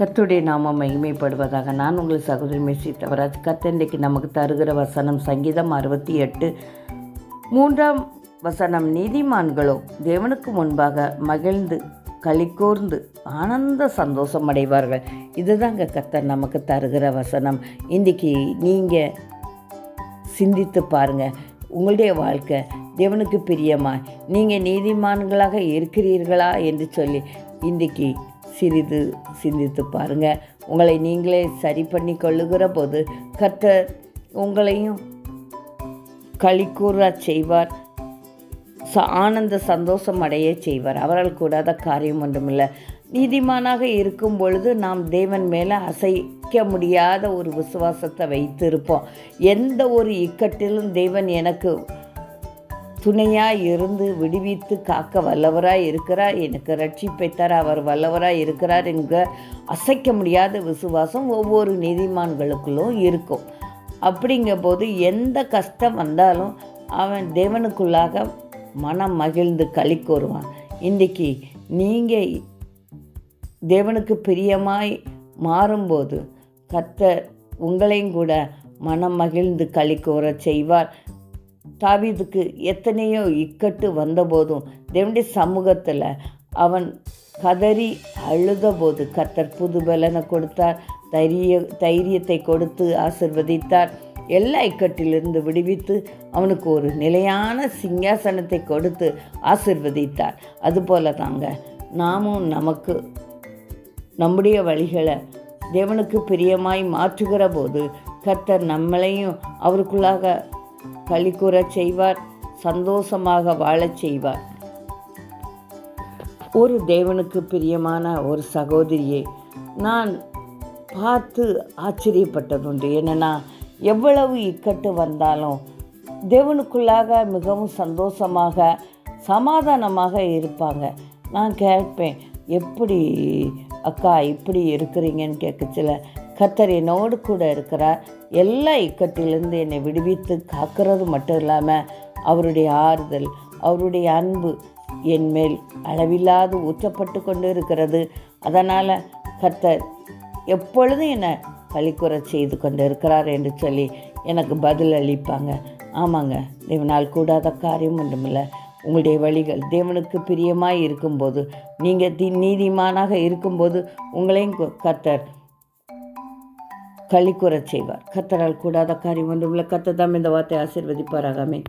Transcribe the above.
கர்த்தருடைய நாமம் மகிமைப்படுவதாக நான் உங்கள் சகோதரி மெஸ்ஸி தவராஜ். கத்தண்டைக்கு நமக்கு தருகிற வசனம் சங்கீதம் அறுபத்தி எட்டு. மூன்றாம் வசனம் நீதிமான்களோ தேவனுக்கு முன்பாக மகிழ்ந்து களிக்கூர்ந்து ஆனந்த சந்தோஷம் அடைவார்கள். இதுதாங்க கத்தர் நமக்கு தருகிற வசனம். இன்றைக்கி நீங்கள் சிந்தித்து பாருங்கள் உங்களுடைய வாழ்க்கை தேவனுக்கு பிரியமா? நீங்கள் நீதிமான்களாக இருக்கிறீர்களா என்று சொல்லி இன்றைக்கி சிறிது சிந்தித்து பாருங்க. உங்களை நீங்களே சரி பண்ணி கொள்ளுகிற போது கர்த்தர் உங்களையும் களிக்கூற செய்வார். ச ஆனந்த சந்தோஷம் அடைய செய்வார். அவரால் கூடாத காரியம் ஒன்றுமில்லை. நீதிமானாக இருக்கும் பொழுது நாம் தேவன் மேலே அசைக்க முடியாத ஒரு விசுவாசத்தை வைத்திருப்போம். எந்த ஒரு இக்கட்டிலும் தேவன் எனக்கு துணையாக இருந்து விடுவித்து காக்க வல்லவராய் இருக்கிறார். எனக்கு ரட்சிப்பை தர அவர் வல்லவராய் இருக்கிறார் என்கிற அசைக்க முடியாத விசுவாசம் ஒவ்வொரு நீதிமான்களுக்குள்ளும் இருக்கும். அப்படிங்கும்போது எந்த கஷ்டம் வந்தாலும் அவன் தேவனுக்குள்ளாக மனம் மகிழ்ந்து களி கூறுவான். இன்றைக்கி நீங்கள் தேவனுக்கு பிரியமாய் மாறும்போது கத்தர் உங்களையும் கூட மனம் மகிழ்ந்து களி கூற செய்வார். தாவீதுக்கு எத்தனையோ இக்கட்டு வந்தபோதும் தேவனுடைய சமூகத்தில் அவன் கதறி அழுதபோது கர்த்தர் புது பலனை கொடுத்தார் தைரிய தைரியத்தை கொடுத்து ஆசிர்வதித்தார். எல்லா இக்கட்டிலிருந்து விடுவித்து அவனுக்கு ஒரு நிலையான சிங்காசனத்தை கொடுத்து ஆசிர்வதித்தார். அதுபோல தாங்க நாமும் நமக்கு நம்முடைய வழிகளை தேவனுக்கு பிரியமாய் மாற்றுகிற போது கர்த்தர் நம்மளையும் அவருக்குள்ளாக களிக்கூறச் செய்வார் சந்தோஷமாக வாழச் செய்வார். ஒரு தேவனுக்கு பிரியமான ஒரு சகோதரியை நான் பார்த்து ஆச்சரியப்பட்டதுண்டு. என்னென்னா எவ்வளவு இக்கட்டு வந்தாலும் தேவனுக்குள்ளாக மிகவும் சந்தோஷமாக சமாதானமாக இருப்பாங்க. நான் கேட்பேன் எப்படி அக்கா இப்படி இருக்கிறீங்கன்னு? கேட்கச்சில. கத்தர் என்னோடு கூட இருக்கிறார். எல்லா இக்கட்டிலிருந்து என்னை விடுவித்து காக்கிறது மட்டும் இல்லாமல் அவருடைய ஆறுதல் அவருடைய அன்பு என் மேல் அளவில்லாது ஊற்றப்பட்டு கொண்டு இருக்கிறது அதனால் கர்த்தர் எப்பொழுதும் என்னை பழிக்குறை செய்து கொண்டு இருக்கிறார் என்று சொல்லி எனக்கு பதில் அளிப்பாங்க. ஆமாங்க தேவனால் கூடாத காரியம் ஒன்றுமில்லை. உங்களுடைய வழிகள் தேவனுக்கு பிரியமாக இருக்கும்போது நீங்கள் தி நீதிமானாக இருக்கும்போது உங்களையும் கர்த்தர் களிக்குறச் செய்வார். கத்தரால் கூடாத காரியம் ஒன்றுமில்லை கத்தை தாம் இந்த வார்த்தை ஆசிர்வதிப்பாராகமே